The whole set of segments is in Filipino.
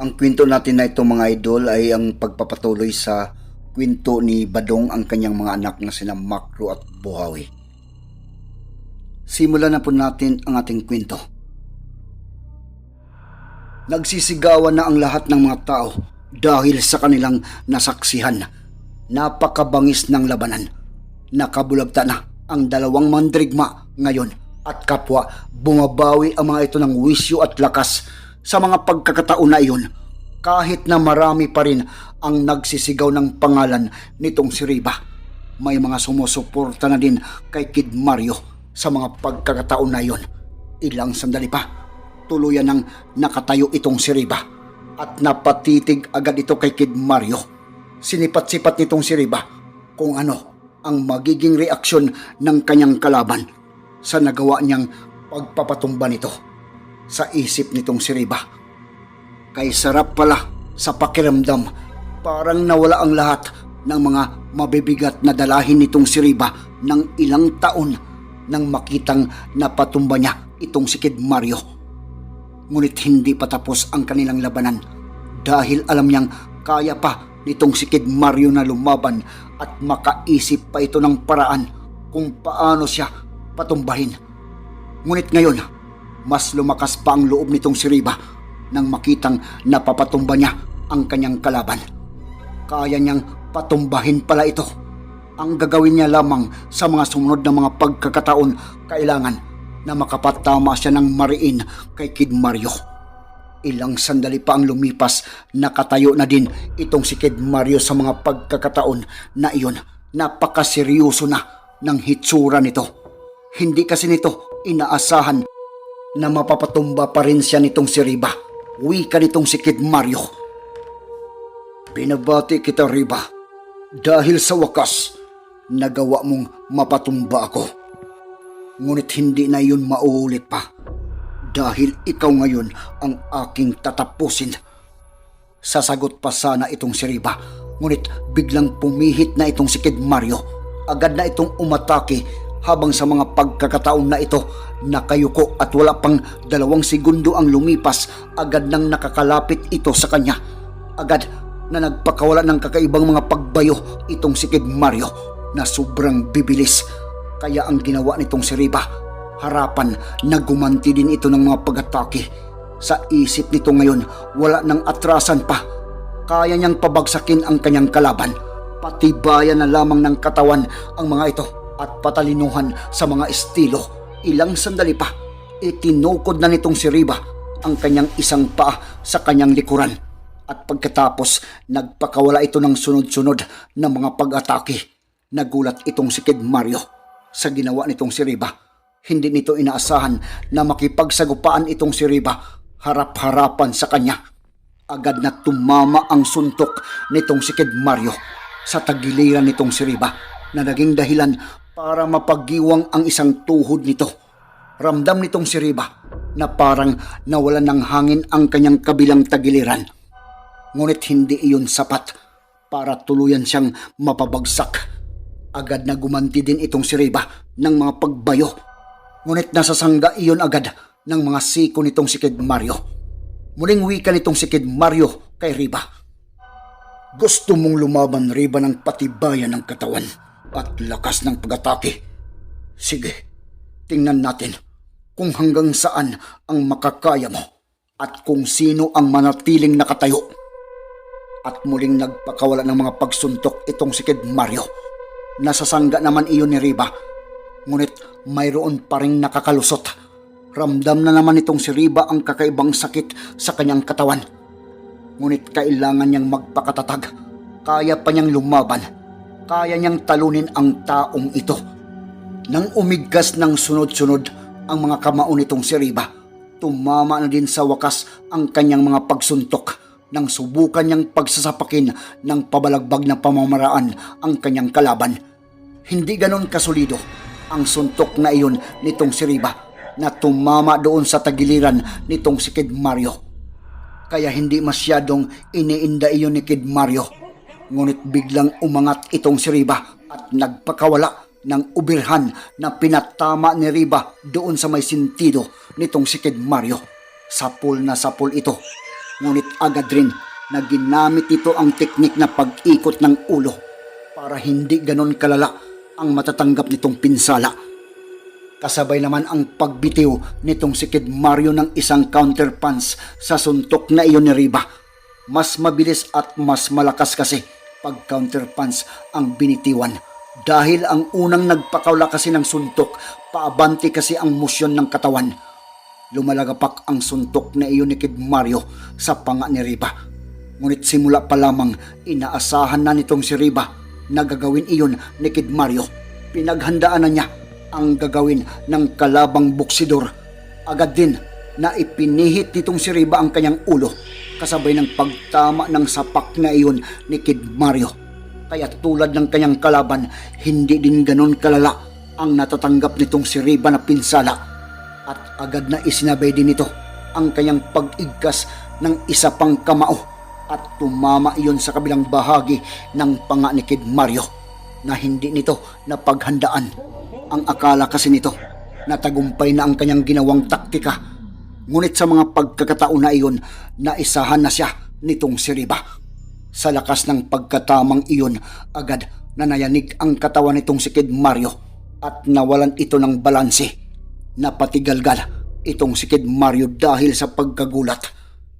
Ang kwento natin na ito mga idol ay ang pagpapatuloy sa kwento ni Badong ang kanyang mga anak na sina Makro at Buhawi. Simulan na po natin ang ating kwento. Nagsisigawan na ang lahat ng mga tao dahil sa kanilang nasaksihan. Napakabangis ng labanan. Nakabulagta na ang dalawang mandrigma ngayon at kapwa bumabawi ang mga ito ng wisyo at lakas sa mga pagkakataon na iyon kahit na marami pa rin ang nagsisigaw ng pangalan nitong si Riba. May mga sumusuporta na din kay Kid Mario sa mga pagkakataon na iyon. Ilang sandali pa, tuluyan ng nakatayo itong si Riba at napatitig agad ito kay Kid Mario. Sinipat-sipat nitong si Riba kung ano ang magiging reaksyon ng kanyang kalaban sa nagawa niyang pagpapatumba nito sa isip nitong si Riba. Kay sarap pala sa pakiramdam parang nawala ang lahat ng mga mabibigat na dalahin nitong si Riba ng ilang taon nang makitang napatumba niya itong si Kid Mario. Ngunit hindi pa tapos ang kanilang labanan dahil alam niyang kaya pa nitong si Kid Mario na lumaban at makaisip pa ito ng paraan kung paano siya patumbahin. Ngunit ngayon, mas lumakas pa ang loob nitong si Riba nang makitang napapatumba niya ang kanyang kalaban. Kaya niyang patumbahin pala ito. Ang gagawin niya lamang sa mga sumunod na mga pagkakataon kailangan na makapatama siya ng mariin kay Kid Mario. Ilang sandali pa ang lumipas, nakatayo na din itong si Kid Mario sa mga pagkakataon na iyon. Napakaseryoso na ng hitsura nito. Hindi kasi nito inaasahan na mapapatumba pa rin siya nitong si Riba. Wika nitong si Kid Mario. Pinabati kita Riba dahil sa wakas nagawa mong mapatumba ako. Ngunit hindi na yun mauulit pa dahil ikaw ngayon ang aking tatapusin. Sasagot pa sana itong si Riba ngunit biglang pumihit na itong si Kid Mario. Agad na itong umatake habang sa mga pagkakataon na ito nakayuko at wala pang dalawang segundo ang lumipas agad nang nakakalapit ito sa kanya. Agad na nagpakawala ng kakaibang mga pagbayo itong si Kid Mario na sobrang bibilis. Kaya ang ginawa nitong si Riba, harapan na gumanti din ito ng mga pag-atake. Sa isip nito ngayon, wala nang atrasan pa. Kaya niyang pabagsakin ang kanyang kalaban. Patibayan na lamang ng katawan ang mga ito at patalinuhan sa mga estilo. Ilang sandali pa, itinukod na nitong si Riba ang kanyang isang paa sa kanyang likuran. At pagkatapos, nagpakawala ito ng sunod-sunod na mga pag-atake. Nagulat itong si Kid Mario sa ginawa nitong si Riba. Hindi nito inaasahan na makipagsagupaan itong si Riba harap-harapan sa kanya. Agad na tumama ang suntok nitong si Kid Mario sa tagiliran nitong si Riba na naging dahilan para mapaggiwang ang isang tuhod nito. Ramdam nitong si Riba na parang nawalan ng hangin ang kanyang kabilang tagiliran. Ngunit hindi iyon sapat para tuluyan siyang mapabagsak. Agad na gumanti din itong si Riba ng mga pagbayo. Ngunit nasasangga iyon agad ng mga siko nitong si Kid Mario. Muling wika nitong si Kid Mario kay Riba. Gusto mong lumaban Riba ng patibayan ng katawan at lakas ng pag-atake. Sige, tingnan natin kung hanggang saan ang makakaya mo at kung sino ang manatiling nakatayo. At muling nagpakawala ng mga pagsuntok itong si Kid Mario. Nasasangga naman iyon ni Riba. Ngunit mayroon pa rin nakakalusot. Ramdam na naman itong si Riba ang kakaibang sakit sa kanyang katawan. Ngunit kailangan niyang magpakatatag. Kaya pa niyang lumaban. Kaya niyang talunin ang taong ito. Nang umigkas ng sunod-sunod ang mga kamao nitong si Riba, tumama na din sa wakas ang kanyang mga pagsuntok nang subukan niyang pagsasapakin ng pabalagbag na pamamaraan ang kanyang kalaban. Hindi ganon kasulido ang suntok na iyon nitong si Riba na tumama doon sa tagiliran nitong si Kid Mario. Kaya hindi masyadong iniinda iyon ni Kid Mario. Ngunit biglang umangat itong si Riba at nagpakawala ng ubirhan na pinatama ni Riba doon sa may sintido nitong si Kid Mario. Sapul na sapul ito. Ngunit agad rin na ginamit ito ang teknik na pag-ikot ng ulo para hindi ganon kalala ang matatanggap nitong pinsala. Kasabay naman ang pagbitiw nitong si Kid Mario ng isang counter punch sa suntok na iyon ni Riba. Mas mabilis at mas malakas kasi pag counter punch ang binitiwan. Dahil ang unang nagpakaula kasi ng suntok, paabante kasi ang musyon ng katawan. Lumalagapak ang suntok na iyon ni Kid Mario sa panga ni Riba. Ngunit simula pa lamang inaasahan na nitong si Riba na gagawin iyon ni Kid Mario. Pinaghandaan na niya ang gagawin ng kalabang buksidor. Agad din na ipinihit nitong si Riba ang kanyang ulo kasabay ng pagtama ng sapak na iyon ni Kid Mario. Kaya tulad ng kanyang kalaban, hindi din ganon kalala ang natatanggap nitong si Riba na pinsala at agad na isinabay din nito ang kanyang pag-igkas ng isa pang kamao at tumama iyon sa kabilang bahagi ng panga ni Kid Mario na hindi nito napaghandaan. Ang akala kasi nito na tagumpay na ang kanyang ginawang taktika. Ngunit sa mga pagkakataon na iyon, naisahan na siya nitong si Riba. Sa lakas ng pagkatamang iyon, agad na nayanig ang katawan nitong si Kid Mario at nawalan ito ng balanse Napatigalgal itong si Kid Mario dahil sa pagkagulat.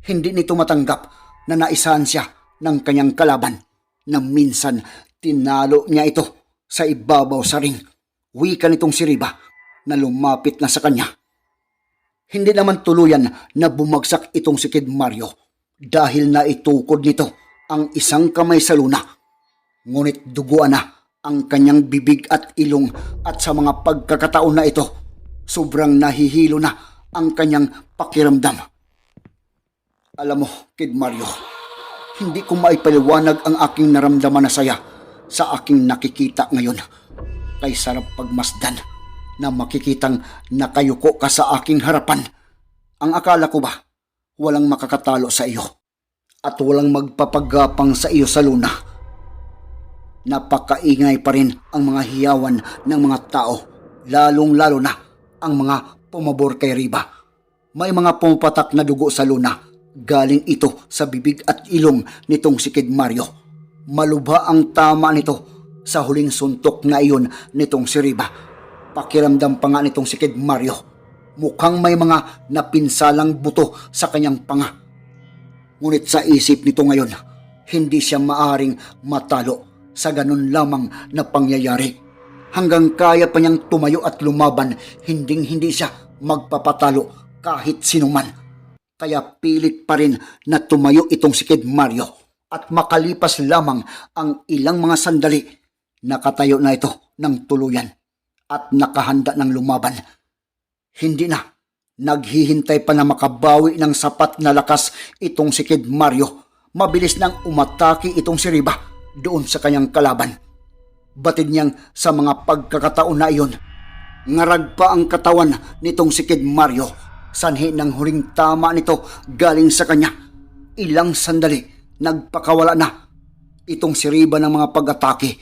Hindi nito matanggap na naisahan siya ng kanyang kalaban na minsan tinalo niya ito sa ibabaw sa ring. Wika nitong si Riba na lumapit na sa kanya. Hindi naman tuluyan na bumagsak itong si Kid Mario dahil naitukod nito ang isang kamay sa luna. Ngunit duguan na ang kanyang bibig at ilong at sa mga pagkakataon na ito Sobrang nahihilo na ang kanyang pakiramdam. Alam mo, Kid Mario, hindi ko maipaliwanag ang aking naramdaman na saya sa aking nakikita ngayon. Kay sarap pagmasdan na makikitang nakayuko ka sa aking harapan. Ang akala ko ba, walang makakatalo sa iyo at walang magpapagapang sa iyo sa luna. Napakaingay pa rin ang mga hiyawan ng mga tao, lalong-lalo na ang mga pumabor kay Riba. May mga pumapatak na dugo sa luna. Galing ito sa bibig at ilong nitong si Kid Mario. Malubha ang tama nito sa huling suntok na iyon nitong si Riba. Pakiramdam pa nga nitong si Kid Mario. Mukhang may mga napinsalang buto sa kanyang panga. Ngunit sa isip nito ngayon, hindi siya maaring matalo sa ganun lamang na pangyayari hanggang kaya pa niyang tumayo at lumaban, hinding hindi siya magpapatalo kahit sinuman. Kaya pilit pa rin na tumayo itong si Kid Mario at makalipas lamang ang ilang mga sandali, nakatayo na ito ng tuluyan at nakahanda ng lumaban. Hindi na, naghihintay pa na makabawi ng sapat na lakas itong si Kid Mario. Mabilis nang umatake itong si Riba doon sa kanyang kalaban Batid niyang sa mga pagkakataon na iyon. Ngarag pa ang katawan nitong si Kid Mario. Sanhi ng huling tama nito galing sa kanya. Ilang sandali, nagpakawala na. Itong siriba ng mga pag-atake.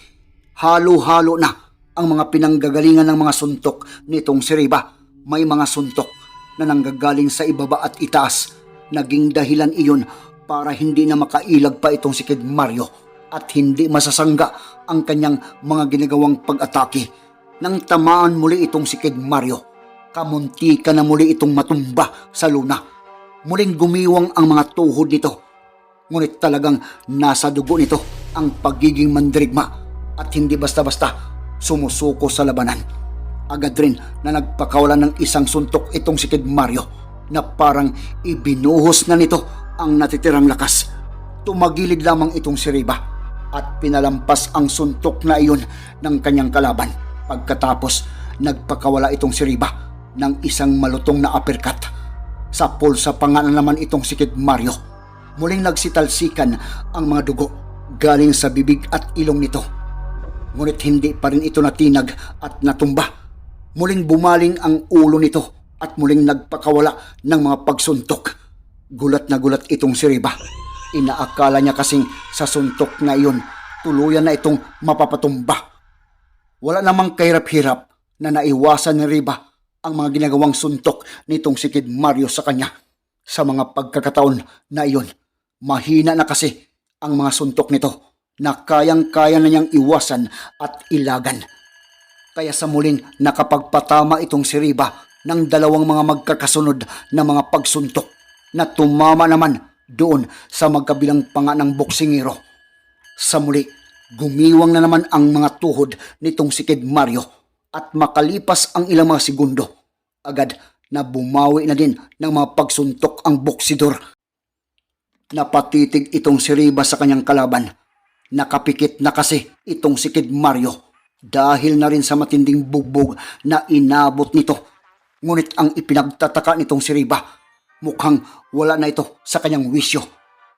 Halo-halo na ang mga pinanggagalingan ng mga suntok nitong siriba. May mga suntok na nanggagaling sa ibaba at itaas. Naging dahilan iyon para hindi na makailag pa itong si Kid Mario at hindi masasangga ang kanyang mga ginagawang pag-atake. Nang tamaan muli itong si Kid Mario, kamunti ka na muli itong matumba sa luna. Muling gumiwang ang mga tuhod nito. Ngunit talagang nasa dugo nito ang pagiging mandirigma at hindi basta-basta sumusuko sa labanan. Agad rin na nagpakawala ng isang suntok itong si Kid Mario na parang ibinuhos na nito ang natitirang lakas. Tumagilid lamang itong si Riba at pinalampas ang suntok na iyon ng kanyang kalaban. Pagkatapos, nagpakawala itong si Riba ng isang malutong na uppercut. Sa pulsa pa nga na naman itong si Kid Mario. Muling nagsitalsikan ang mga dugo galing sa bibig at ilong nito. Ngunit hindi pa rin ito natinag at natumba. Muling bumaling ang ulo nito at muling nagpakawala ng mga pagsuntok. Gulat na gulat itong si Riba. Inaakala niya kasing sa suntok na iyon, tuluyan na itong mapapatumba. Wala namang kahirap-hirap na naiwasan ni Riba ang mga ginagawang suntok nitong si Kid Mario sa kanya. Sa mga pagkakataon na iyon, mahina na kasi ang mga suntok nito na kayang-kaya na niyang iwasan at ilagan. Kaya sa muling nakapagpatama itong si Riba ng dalawang mga magkakasunod na mga pagsuntok na tumama naman doon sa magkabilang panga ng boksingero. Sa muli, gumiwang na naman ang mga tuhod nitong si Kid Mario at makalipas ang ilang mga segundo, agad na bumawi na din ng mga pagsuntok ang boksidor. Napatitig itong si Riba sa kanyang kalaban. Nakapikit na kasi itong si Kid Mario dahil na rin sa matinding bugbog na inabot nito. Ngunit ang ipinagtataka nitong si Riba, mukhang wala na ito sa kanyang wisyo.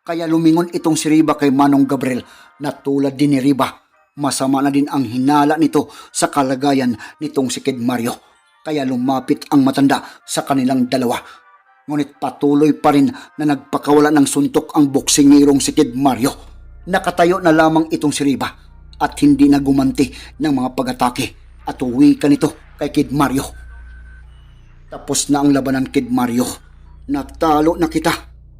Kaya lumingon itong si Riba kay Manong Gabriel na tulad din ni Riba. Masama na din ang hinala nito sa kalagayan nitong si Kid Mario. Kaya lumapit ang matanda sa kanilang dalawa. Ngunit patuloy pa rin na nagpakawala ng suntok ang boksingirong si Kid Mario. Nakatayo na lamang itong si Riba at hindi na gumanti ng mga pag-atake at uwi ka nito kay Kid Mario. Tapos na ang labanan Kid Mario. Natalo na kita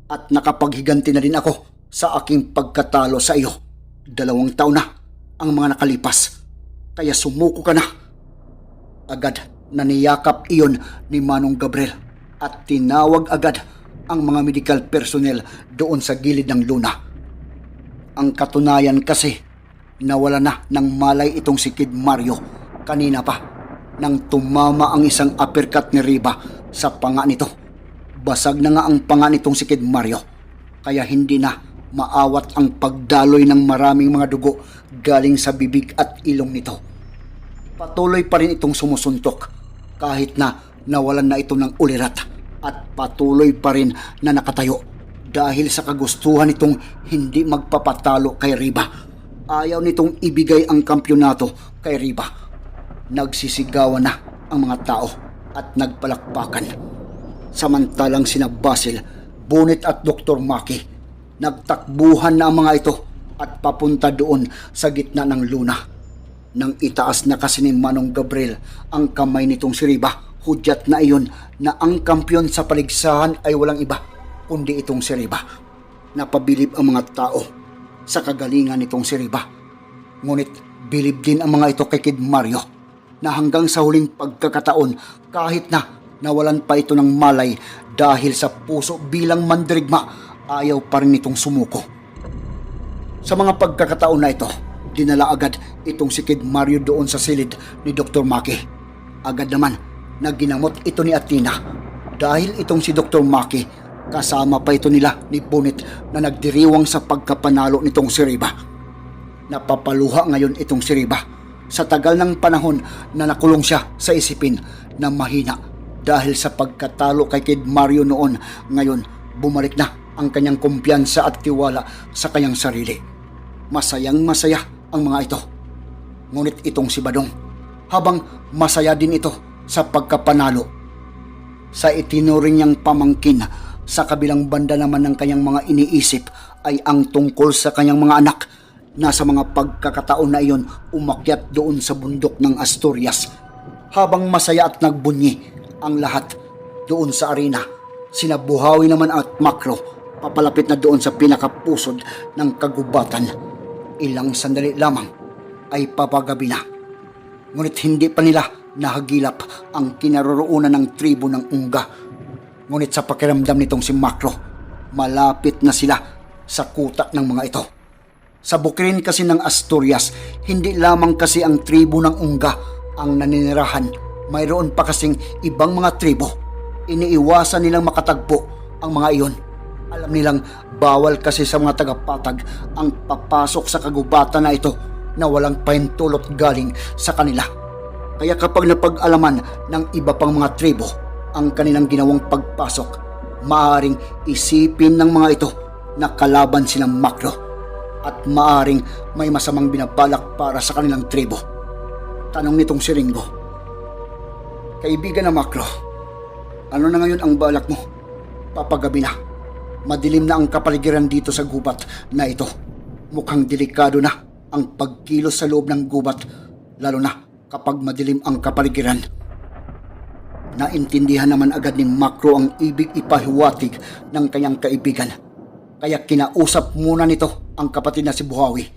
at nakapaghiganti na din ako sa aking pagkatalo sa iyo. Dalawang taon na ang mga nakalipas. Kaya sumuko ka na. Agad na niyakap iyon ni Manong Gabriel at tinawag agad ang mga medical personnel doon sa gilid ng luna. Ang katunayan kasi nawala na ng malay itong si Kid Mario kanina pa nang tumama ang isang uppercut ni Riba sa panga nito. Basag na nga ang panga nitong si Kid Mario kaya hindi na maawat ang pagdaloy ng maraming mga dugo galing sa bibig at ilong nito. Patuloy pa rin itong sumusuntok kahit na nawalan na ito ng ulirat at patuloy pa rin na nakatayo dahil sa kagustuhan nitong hindi magpapatalo kay Riba. Ayaw nitong ibigay ang kampyonato kay Riba. Nagsisigawan na ang mga tao at nagpalakpakan. Samantalang sina Basil, Bunit at Dr. Maki, nagtakbuhan na ang mga ito at papunta doon sa gitna ng luna. Nang itaas na kasi ni Manong Gabriel ang kamay nitong si Riba, hudyat na iyon na ang kampyon sa paligsahan ay walang iba kundi itong si Riba. Napabilib ang mga tao sa kagalingan nitong si Riba. Ngunit bilib din ang mga ito kay Kid Mario na hanggang sa huling pagkakataon kahit na nawalan pa ito ng malay dahil sa puso bilang mandirigma ayaw pa rin itong sumuko. Sa mga pagkakataon na ito, dinala agad itong si Kid Mario doon sa silid ni Dr. Maki. Agad naman na ginamot ito ni Athena dahil itong si Dr. Maki kasama pa ito nila ni Bunit na nagdiriwang sa pagkapanalo nitong si Riba. Napapaluha ngayon itong si Riba sa tagal ng panahon na nakulong siya sa isipin na mahina dahil sa pagkatalo kay Kid Mario noon ngayon bumalik na ang kanyang kumpiyansa at tiwala sa kanyang sarili. Masayang masaya ang mga ito. Ngunit itong si Badong, habang masaya din ito sa pagkapanalo. Sa itinuring niyang pamangkin, sa kabilang banda naman ng kanyang mga iniisip ay ang tungkol sa kanyang mga anak na sa mga pagkakataon na iyon umakyat doon sa bundok ng Asturias. Habang masaya at nagbunyi ang lahat doon sa arena, sina Buhawi naman at Makro papalapit na doon sa pinakapusod ng kagubatan. Ilang sandali lamang ay papagabi na. Ngunit hindi pa nila nahagilap ang kinaroroonan ng tribo ng Unga. Ngunit sa pakiramdam nitong si Makro, malapit na sila sa kuta ng mga ito. Sa bukirin kasi ng Asturias, hindi lamang kasi ang tribo ng Unga ang naninirahan. Mayroon pa kasing ibang mga tribo. Iniiwasan nilang makatagpo ang mga iyon. Alam nilang bawal kasi sa mga tagapatag ang papasok sa kagubatan na ito na walang pahintulot galing sa kanila. Kaya kapag napag-alaman ng iba pang mga tribo ang kanilang ginawang pagpasok, maaring isipin ng mga ito na kalaban silang makro at maaring may masamang binabalak para sa kanilang tribo. Tanong nitong si Ringo. Kaibigan na makro, ano na ngayon ang balak mo? Papagabi na. Madilim na ang kapaligiran dito sa gubat na ito. Mukhang delikado na ang pagkilos sa loob ng gubat, lalo na kapag madilim ang kapaligiran. Naintindihan naman agad ni Makro ang ibig ipahiwatig ng kanyang kaibigan. Kaya kinausap muna nito ang kapatid na si Buhawi.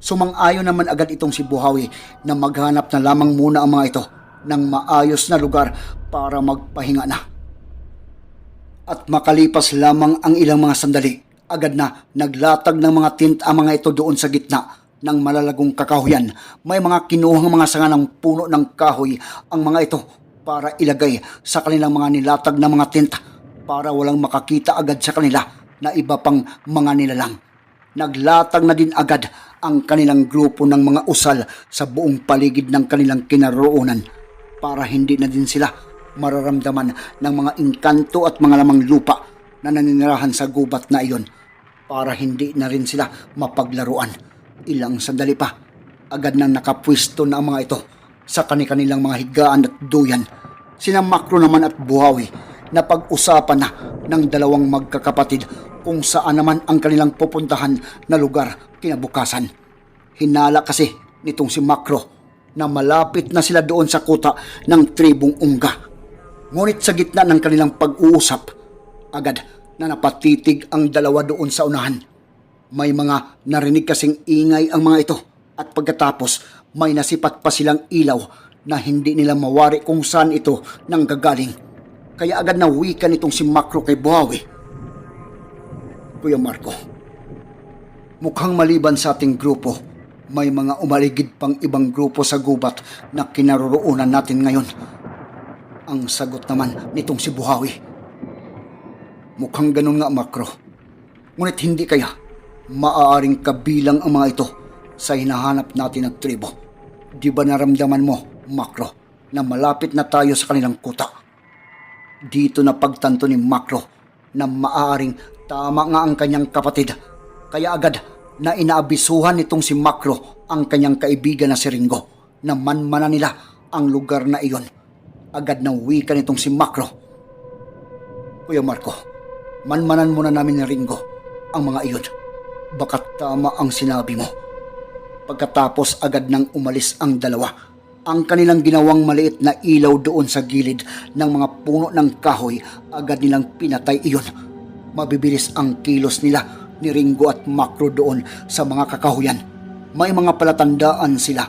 Sumang-ayon naman agad itong si Buhawi na maghanap na lamang muna ang mga ito ng maayos na lugar para magpahinga na. At makalipas lamang ang ilang mga sandali, agad na naglatag ng mga tint ang mga ito doon sa gitna ng malalagong kakahuyan. May mga kinuhang mga sanga ng puno ng kahoy ang mga ito para ilagay sa kanilang mga nilatag na mga tent para walang makakita agad sa kanila na iba pang mga nilalang. Naglatag na din agad ang kanilang grupo ng mga usal sa buong paligid ng kanilang kinaroonan para hindi na din sila mararamdaman ng mga inkanto at mga lamang lupa na naninirahan sa gubat na iyon para hindi na rin sila mapaglaruan. Ilang sandali pa, agad nang nakapwisto na ang mga ito sa kanilang mga higaan at duyan. Sina Makro naman at Buhawi na pag-usapan na ng dalawang magkakapatid kung saan naman ang kanilang pupuntahan na lugar kinabukasan. Hinala kasi nitong si Makro na malapit na sila doon sa kuta ng tribong Ungga. Ngunit sa gitna ng kanilang pag-uusap, agad na napatitig ang dalawa doon sa unahan. May mga narinig kasing ingay ang mga ito at pagkatapos may nasipat pa silang ilaw na hindi nila mawari kung saan ito nang gagaling. Kaya agad na wika nitong si Makro kay Buhawi. Kuya Marco, mukhang maliban sa ating grupo, may mga umaligid pang ibang grupo sa gubat na kinaroroonan natin ngayon. Ang sagot naman nitong si Buhawi. Mukhang ganun nga, Makro. Ngunit hindi kaya maaaring kabilang ang mga ito sa hinahanap natin ng tribo. Di ba naramdaman mo, Makro, na malapit na tayo sa kanilang kuta? Dito na pagtanto ni Makro na maaaring tama nga ang kanyang kapatid. Kaya agad na inaabisuhan nitong si Makro ang kanyang kaibigan na si Ringo na manmana nila ang lugar na iyon. Agad na wika nitong si Makro. Kuya Marco, manmanan muna namin ni Ringo ang mga iyon. Baka tama ang sinabi mo. Pagkatapos agad nang umalis ang dalawa, ang kanilang ginawang maliit na ilaw doon sa gilid ng mga puno ng kahoy, agad nilang pinatay iyon. Mabibilis ang kilos nila ni Ringo at Makro doon sa mga kakahuyan. May mga palatandaan sila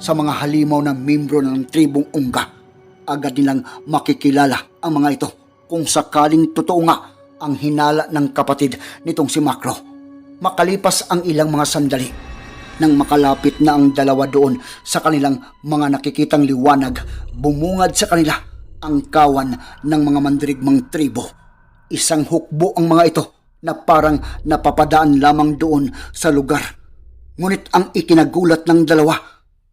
sa mga halimaw na membro ng tribong Ungga. Agad nilang makikilala ang mga ito kung sakaling totoo nga ang hinala ng kapatid nitong si Makro. Makalipas ang ilang mga sandali, nang makalapit na ang dalawa doon sa kanilang mga nakikitang liwanag, bumungad sa kanila ang kawan ng mga mandirigmang tribo. Isang hukbo ang mga ito na parang napapadaan lamang doon sa lugar. Ngunit ang ikinagulat ng dalawa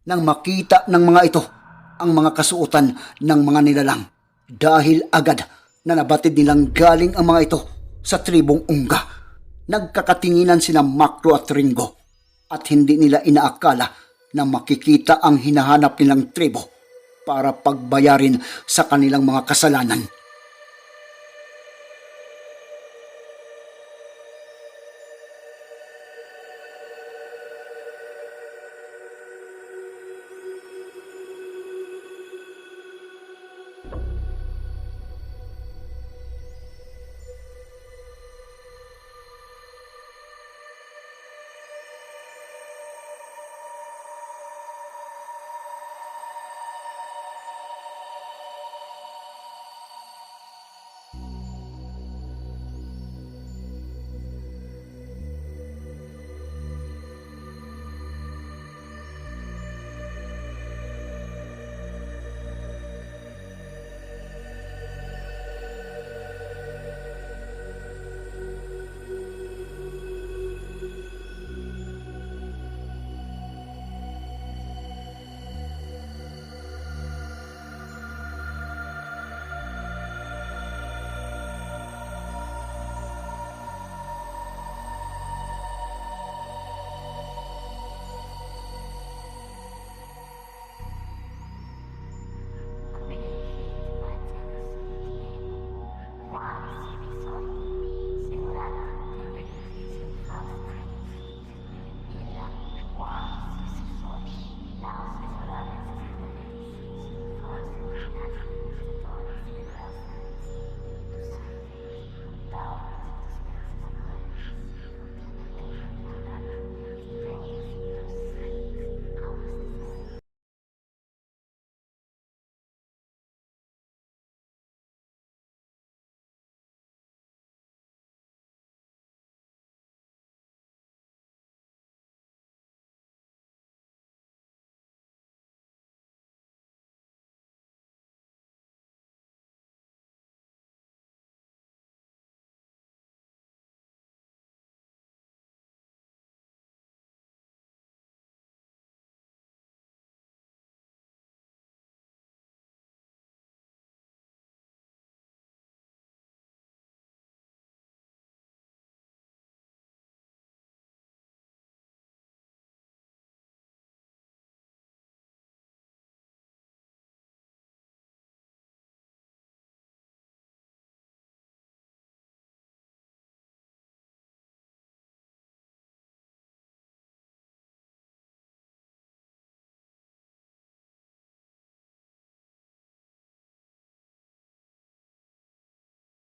nang makita ng mga ito ang mga kasuotan ng mga nilalang dahil agad na nabatid nilang galing ang mga ito sa tribong Ungga. Nagkakatinginan sina Makro at Ringo at hindi nila inaakala na makikita ang hinahanap nilang tribo para pagbayarin sa kanilang mga kasalanan.